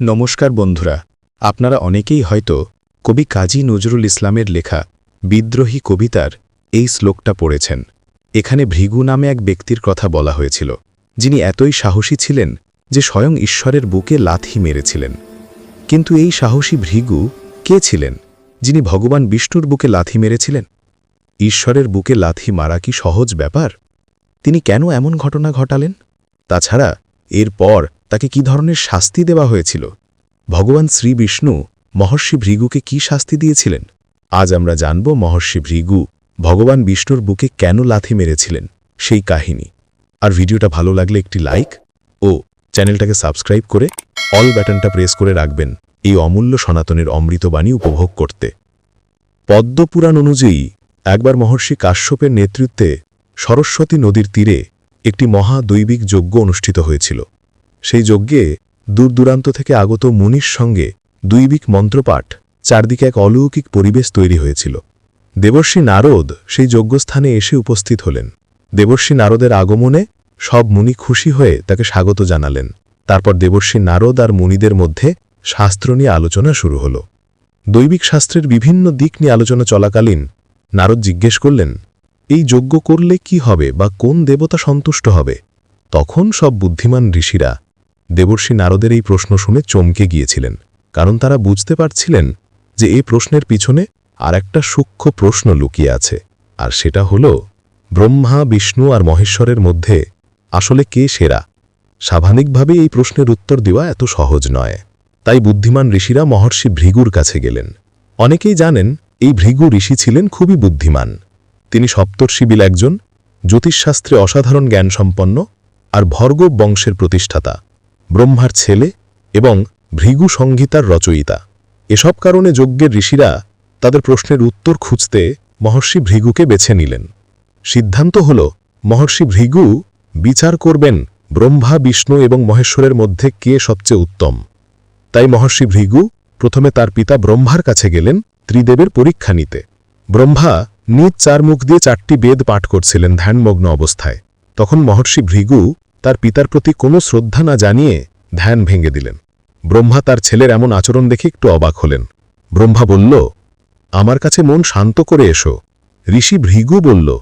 নমস্কার বন্ধুরা, আপনারা অনেকেই হয়তো কবি কাজী নজরুল ইসলামের লেখা বিদ্রোহী কবিতার এই শ্লোকটা পড়েছেন। এখানে ভৃগু নামে এক ব্যক্তির কথা বলা হয়েছিল, যিনি এতই সাহসী ছিলেন যে স্বয়ং ঈশ্বরের বুকে লাথি মেরেছিলেন। কিন্তু এই সাহসী ভৃগু কে ছিলেন, যিনি ভগবান বিষ্ণুর বুকে লাথি মেরেছিলেন? ঈশ্বরের বুকে লাথি মারা কি সহজ ব্যাপার? তিনি কেন এমন ঘটনা ঘটালেন? তাছাড়া এরপর তাকে কি ধরনের শাস্তি দেওয়া হয়েছিল? ভগবান শ্রী বিষ্ণু মহর্ষি ভৃগুকে কি শাস্তি দিয়েছিলেন? আজ আমরা জানব মহর্ষি ভৃগু ভগবান বিষ্ণুর বুকে কেন লাথি মেরেছিলেন সেই কাহিনী। আর ভিডিওটা ভালো লাগলে একটি লাইক ও চ্যানেলটাকে সাবস্ক্রাইব করে অল ব্যাটনটা প্রেস করে রাখবেন এই অমূল্য সনাতনের অমৃতবাণী উপভোগ করতে। পদ্মপুরাণ অনুযায়ী একবার মহর্ষি কাশ্যপের নেতৃত্বে সরস্বতী নদীর তীরে একটি মহা দৈবিক যজ্ঞ অনুষ্ঠিত হয়েছিল। সেই যজ্ঞে দূরদূরান্ত থেকে আগত মুনির সঙ্গে দুইবিক মন্ত্রপাঠ, চারদিকে এক অলৌকিক পরিবেশ তৈরি হয়েছিল। দেবর্ষী নারদ সেই যজ্ঞস্থানে এসে উপস্থিত হলেন। দেবর্ষী নারদের আগমনে সব মুনি খুশি হয়ে তাকে স্বাগত জানালেন। তারপর দেবর্ষী নারদ আর মুনিদের মধ্যে শাস্ত্র নিয়ে আলোচনা শুরু হল। দৈবিক শাস্ত্রের বিভিন্ন দিক নিয়ে আলোচনা চলাকালীন নারদ জিজ্ঞেস করলেন, এই যজ্ঞ করলে কি হবে বা কোন দেবতা সন্তুষ্ট হবে? তখন সব বুদ্ধিমান ঋষিরা দেবর্ষী নারদের এই প্রশ্ন শুনে চমকে গিয়েছিলেন, কারণ তারা বুঝতে পারছিলেন যে এই প্রশ্নের পিছনে আর একটা সূক্ষ্ম প্রশ্ন লুকিয়ে আছে, আর সেটা হল, ব্রহ্মা, বিষ্ণু আর মহেশ্বরের মধ্যে আসলে কে সেরা? স্বাভাবিকভাবে এই প্রশ্নের উত্তর দেওয়া এত সহজ নয়। তাই বুদ্ধিমান ঋষিরা মহর্ষি ভৃগুর কাছে গেলেন। অনেকেই জানেন এই ভৃগু ঋষি ছিলেন খুবই বুদ্ধিমান। তিনি সপ্তর্ষিবিল একজন, জ্যোতিষশাস্ত্রে অসাধারণ জ্ঞানসম্পন্ন আর ভর্গব বংশের প্রতিষ্ঠাতা। ব্রহ্মার ছেলে এবং ভৃগু সংহিতার রচয়িতা। এসব কারণে যজ্ঞের ঋষিরা তাদের প্রশ্নের উত্তর খুঁজতে মহর্ষি ভৃগুকে বেছে নিলেন। সিদ্ধান্ত হল, মহর্ষি ভৃগু বিচার করবেন ব্রহ্মা, বিষ্ণু এবং মহেশ্বরের মধ্যে কে সবচেয়ে উত্তম। তাই মহর্ষি ভৃগু প্রথমে তার পিতা ব্রহ্মার কাছে গেলেন ত্রিদেবের পরীক্ষা নিতে। ব্রহ্মা নিজ চার মুখ দিয়ে চারটি বেদ পাঠ করছিলেন ধ্যানমগ্ন অবস্থায়। তখন মহর্ষি ভৃগু তার পিতার প্রতি কোনো শ্রদ্ধা না জানিয়ে ধ্যান ভেঙে দিলেন। ব্রহ্মা তার ছেলের এমন আচরণ দেখে একটু অবাক হলেন। ব্রহ্মা বলল, আমার কাছে মন শান্ত করে এসো। ঋষি ভৃগু বলল,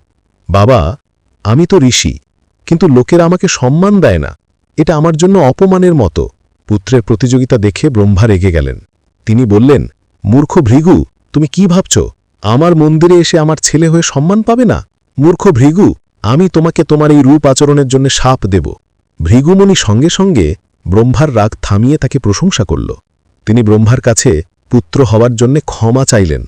বাবা, আমি তো ঋষি, কিন্তু লোকেরা আমাকে সম্মান দেয় না। এটা আমার জন্য অপমানের মতো। পুত্রের প্রতিযোগিতা দেখে ব্রহ্মা রেগে গেলেন। তিনি বললেন, মূর্খ ভৃগু, তুমি কি ভাবছ? আমার মন্দিরে এসে আমার ছেলে হয়ে সম্মান পাবে না? মূর্খ ভৃগু আমি তোমাকে তোমার এই রূপ আচরণের জন্য সাপ দেব। ভৃগুমণি সঙ্গে সঙ্গে ব্রহ্মার রাগ থামিয়ে তাকে প্রশংসা করল। তিনি ব্রহ্মার কাছে পুত্র হওয়ার জন্যে ক্ষমা চাইলেন।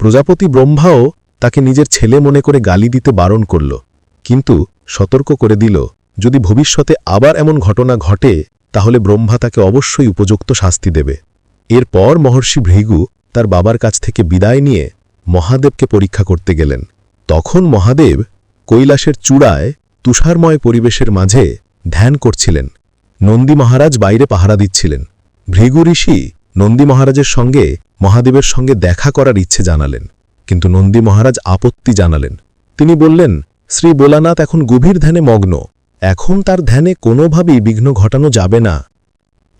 প্রজাপতি ব্রহ্মাও তাকে নিজের ছেলে মনে করে গালি দিতে বারণ করল। কিন্তু সতর্ক করে দিল, যদি ভবিষ্যতে আবার এমন ঘটনা ঘটে, তাহলে ব্রহ্মা তাকে অবশ্যই উপযুক্ত শাস্তি দেবে। এরপর মহর্ষি ভৃগু তার বাবার কাছ থেকে বিদায় নিয়ে মহাদেবকে পরীক্ষা করতে গেলেন। তখন মহাদেব কৈলাসের চূড়ায় তুষারময় পরিবেশের মাঝে ধ্যান করছিলেন। নন্দী মহারাজ বাইরে পাহারা দিচ্ছিলেন। ভৃগু ঋষি নন্দী মহারাজের সঙ্গে, মহাদেবের সঙ্গে দেখা করার ইচ্ছে জানালেন। কিন্তু নন্দী মহারাজ আপত্তি জানালেন। তিনি বললেন, শ্রী বোলানাথ এখন গভীর ধ্যানে মগ্ন। এখন তার ধ্যানে কোনোভাবেই বিঘ্ন ঘটানো যাবে না।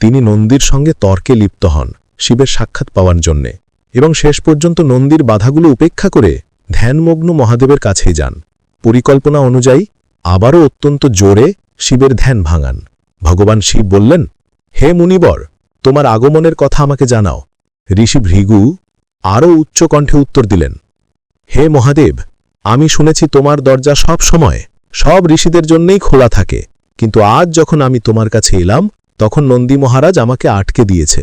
তিনি নন্দীর সঙ্গে তর্কে লিপ্ত হন শিবের সাক্ষাৎ পাওয়ার জন্যে। এবং শেষ পর্যন্ত নন্দীর বাধাগুলো উপেক্ষা করে ধ্যানমগ্ন মহাদেবের কাছেই যান। পরিকল্পনা অনুযায়ী আবারও অত্যন্ত জোরে শিবের ধ্যান ভাঙান। ভগবান শিব বললেন, হে মুনিবর, তোমার আগমনের কথা আমাকে জানাও। ঋষি ভৃগু আরও উচ্চকণ্ঠে উত্তর দিলেন, হে মহাদেব, আমি শুনেছি তোমার দরজা সব সময় সব ঋষিদের জন্যেই খোলা থাকে, কিন্তু আজ যখন আমি তোমার কাছে এলাম, তখন নন্দী মহারাজ আমাকে আটকে দিয়েছে।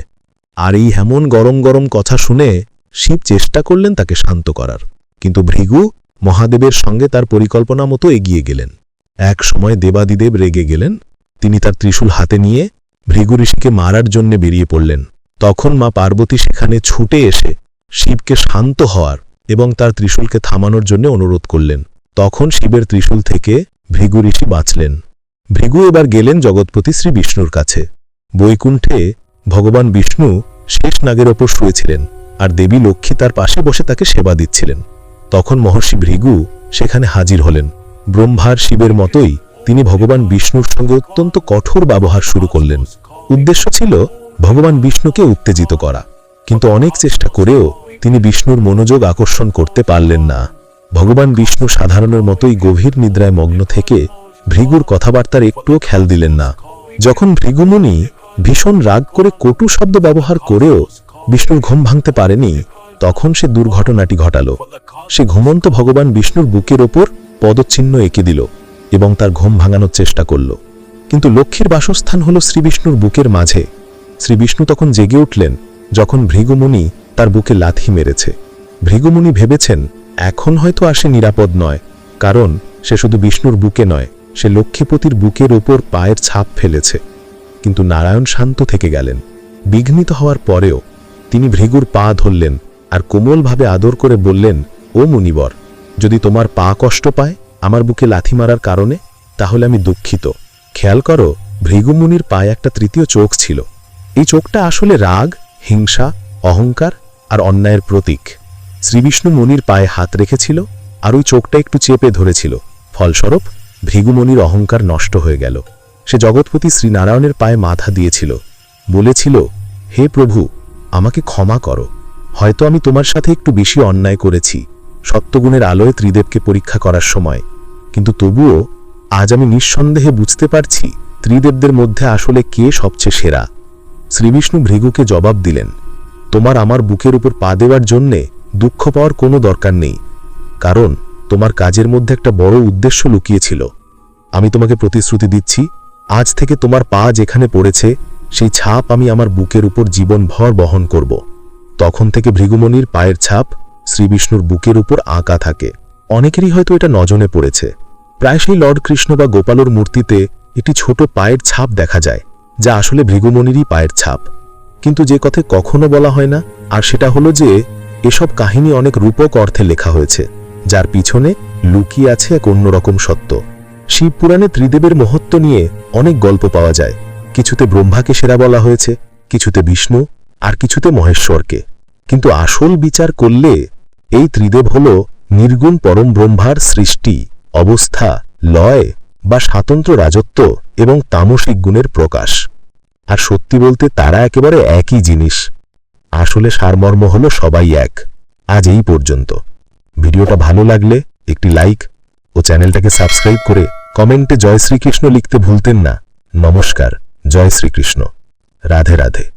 আর এই এমন গরম গরম কথা শুনে শিব চেষ্টা করলেন তাকে শান্ত করার। কিন্তু ভৃগু মহাদেবের সঙ্গে তার পরিকল্পনা মতো এগিয়ে গেলেন। এক সময় দেবাদিদেব রেগে গেলেন। তিনি তার ত্রিশূল হাতে নিয়ে ভৃগু ঋষিকে মারার জন্য বেরিয়ে পড়লেন। তখন মা পার্বতী সেখানে ছুটে এসে শিবকে শান্ত হওয়ার এবং তার ত্রিশূলকে থামানোর জন্য অনুরোধ করলেন। তখন শিবের ত্রিশূল থেকে ভৃগু ঋষি বাঁচলেন। ভৃগু এবার গেলেন জগৎপতি শ্রী বিষ্ণুর কাছে। বৈকুণ্ঠে ভগবান বিষ্ণু শেষ নাগের ওপর শুয়েছিলেন আর দেবী লক্ষ্মী তার পাশে বসে তাকে সেবা দিচ্ছিলেন। তখন মহর্ষি ভৃগু সেখানে হাজির হলেন। ব্রহ্মার শিবের মতোই তিনি ভগবান বিষ্ণুর সঙ্গে অত্যন্ত কঠোর ব্যবহার শুরু করলেন। উদ্দেশ্য ছিল ভগবান বিষ্ণুকে উত্তেজিত করা। কিন্তু অনেক চেষ্টা করেও তিনি বিষ্ণুর মনোযোগ আকর্ষণ করতে পারলেন না। ভগবান বিষ্ণু সাধারণের মতোই গভীর নিদ্রায় মগ্ন থেকে ভৃগুর কথাবার্তার একটুও খেয়াল দিলেন না। যখন ভৃগুমুনি ভীষণ রাগ করে কটু শব্দ ব্যবহার করেও বিষ্ণুর ঘুম ভাঙতে পারেনি তখন সে দুর্ঘটনাটি ঘটালো। সে ঘুমন্ত ভগবান বিষ্ণুর বুকের ওপর পদচিহ্ন এঁকে দিল এবং তার ঘুম ভাঙানোর চেষ্টা করল। কিন্তু লক্ষ্মীর বাসস্থান হল শ্রীবিষ্ণুর বুকের মাঝে। শ্রীবিষ্ণু তখন জেগে উঠলেন যখন ভৃগুমুনি তার বুকে লাথি মেরেছে। ভৃগুমুনি ভেবেছেন, এখন হয়তো আসে নিরাপদ নয়, কারণ সে শুধু বিষ্ণুর বুকে নয়, সে লক্ষ্মীপতির বুকের ওপর পায়ের ছাপ ফেলেছে। কিন্তু নারায়ণ শান্ত থেকে গেলেন। বিঘ্নিত হওয়ার পরেও তিনি ভৃগুর পা ধরলেন আর কোমলভাবে আদর করে বললেন, ও মুনিবর, যদি তোমার পা কষ্ট পায় আমার বুকে লাথি মারার কারণে, তাহলে আমি দুঃখিত। খেয়াল করো, ভৃগুমুনির পায়ে একটা তৃতীয় চোখ ছিল। এই চোখটা আসলে রাগ, হিংসা, অহংকার আর অন্যায়ের প্রতীক। শ্রীবিষ্ণু মুনির পায়ে হাত রেখেছিল আর ওই চোখটা একটু চেপে ধরেছিল। ফলস্বরূপ, ভৃগুমনির অহংকার নষ্ট হয়ে গেল। সে জগৎপতি শ্রীনারায়ণের পায়ে মাথা দিয়েছিল। বলেছিল, হে প্রভু, আমাকে ক্ষমা করো। হয়তো আমি তোমার সাথে একটু বেশি অন্যায় করেছি, সত্যগুণের আলোয় ত্রিদেবকে পরীক্ষা করার সময়। কিন্তু তবুও, আজ আমি নিঃসন্দেহে বুঝতে পারছি ত্রিদেবদের মধ্যে আসলে কে সবচেয়ে সেরা। শ্রীবিষ্ণু ভৃগুকে জবাব দিলেন, তোমার আমার বুকের উপর পা দেওয়ার জন্যে দুঃখ পাওয়ার কোনো দরকার নেই, কারণ তোমার কাজের মধ্যে একটা বড় উদ্দেশ্য লুকিয়েছিল। আমি তোমাকে প্রতিশ্রুতি দিচ্ছি, আজ থেকে তোমার পা যেখানে পড়েছে, সেই ছাপ আমি আমার বুকের উপর জীবনভর বহন করব। তখন থেকে ভৃগুমণির পায়ের ছাপ শ্রীবিষ্ণুর বুকের উপর আঁকা থাকে। অনেকেরই হয়তো এটা নজনে পড়েছে। প্রায় সেই লর্ড কৃষ্ণ বা গোপালর মূর্তিতে একটি ছোট পায়ের ছাপ দেখা যায়, যা আসলে ভৃগুমণিরই পায়ের ছাপ। কিন্তু যে কথা কখনো বলা হয় না, আর সেটা হলো যে এসব কাহিনী অনেক রূপক অর্থে লেখা হয়েছে, যার পিছনে লুকিয়ে আছে এক অন্যরকম সত্য। শিবপুরাণে ত্রিদেবের মহত্ব নিয়ে অনেক গল্প পাওয়া যায়। কিছুতে ব্রহ্মাকে সেরা বলা হয়েছে, কিছুতে বিষ্ণু আর কিছুতে মহেশ্বরকে। কিন্তু আসল বিচার করলে এই ত্রিদেব হল নির্গুণ পরম ব্রহ্মার সৃষ্টি, অবস্থা, লয় বা স্বাতন্ত্র রাজত্ব এবং তামসিক গুণের প্রকাশ। আর সত্যি বলতে তারা একেবারে একই জিনিস। আসলে সারমর্ম হল সবাই এক। আজ এই পর্যন্ত। ভিডিওটা ভালো লাগলে একটি লাইক ও চ্যানেলটাকে সাবস্ক্রাইব করে কমেন্টে জয় শ্রীকৃষ্ণ লিখতে ভুলতেন না। নমস্কার, জয় শ্রীকৃষ্ণ। রাধে রাধে।